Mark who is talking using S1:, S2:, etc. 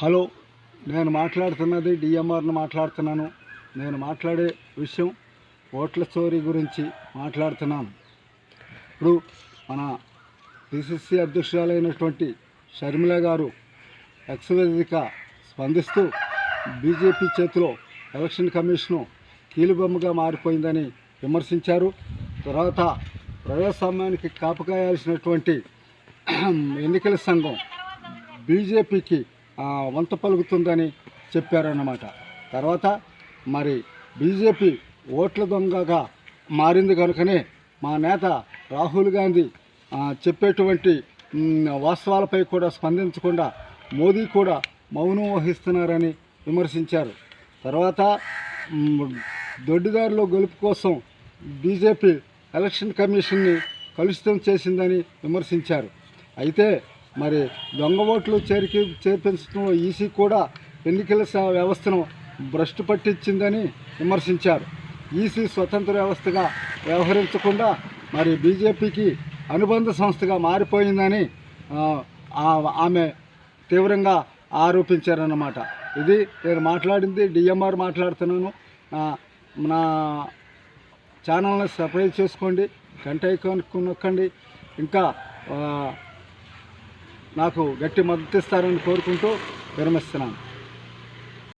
S1: Hello నేను మాట్లాడుతున్నది డిఎంఆర్ను మాట్లాడుతున్నాను. నేను మాట్లాడే విషయం ఓట్ల చోరీ గురించి మాట్లాడుతున్నాను. ఇప్పుడు మన పిసిసి అధ్యక్షురాలైనటువంటి షర్మిల గారు ఎక్స్వేదిక స్పందిస్తూ బీజేపీ చేతిలో ఎలక్షన్ కమిషను కీలుబొమ్మగా మారిపోయిందని విమర్శించారు. తర్వాత ప్రజాస్వామ్యానికి కాపకాయాల్సినటువంటి ఎన్నికల సంఘం బీజేపీకి వంత పలుకుతుందని చెప్పారన్నమాట. తర్వాత మరి బీజేపీ ఓట్ల దొంగగా మారింది కనుకనే మా నేత రాహుల్ గాంధీ చెప్పేటువంటి వాస్తవాలపై కూడా స్పందించకుండా మోదీ కూడా మౌనం వహిస్తున్నారని విమర్శించారు. తర్వాత దొడ్డిదారిలో గెలుపు కోసం బీజేపీ ఎలక్షన్ కమిషన్ని కలుషితం చేసిందని విమర్శించారు. అయితే మరి దొంగ ఓట్లు చేరికి చేర్పించడంలో ఈసీ కూడా ఎన్నికల వ్యవస్థను భ్రష్టు పట్టించిందని విమర్శించారు. ఈసీ స్వతంత్ర వ్యవస్థగా వ్యవహరించకుండా మరి బీజేపీకి అనుబంధ సంస్థగా మారిపోయిందని ఆమె తీవ్రంగా ఆరోపించారన్నమాట. ఇది నేను మాట్లాడింది డిఎంఆర్ మాట్లాడుతున్నాను. నా ఛానల్ని సబ్స్క్రైబ్ చేసుకోండి గంట ఐకాన్ నొక్కండి. ఇంకా నాకు గట్టి మద్దతు ఇస్తారని కోరుకుంటూ విరమిస్తున్నాను.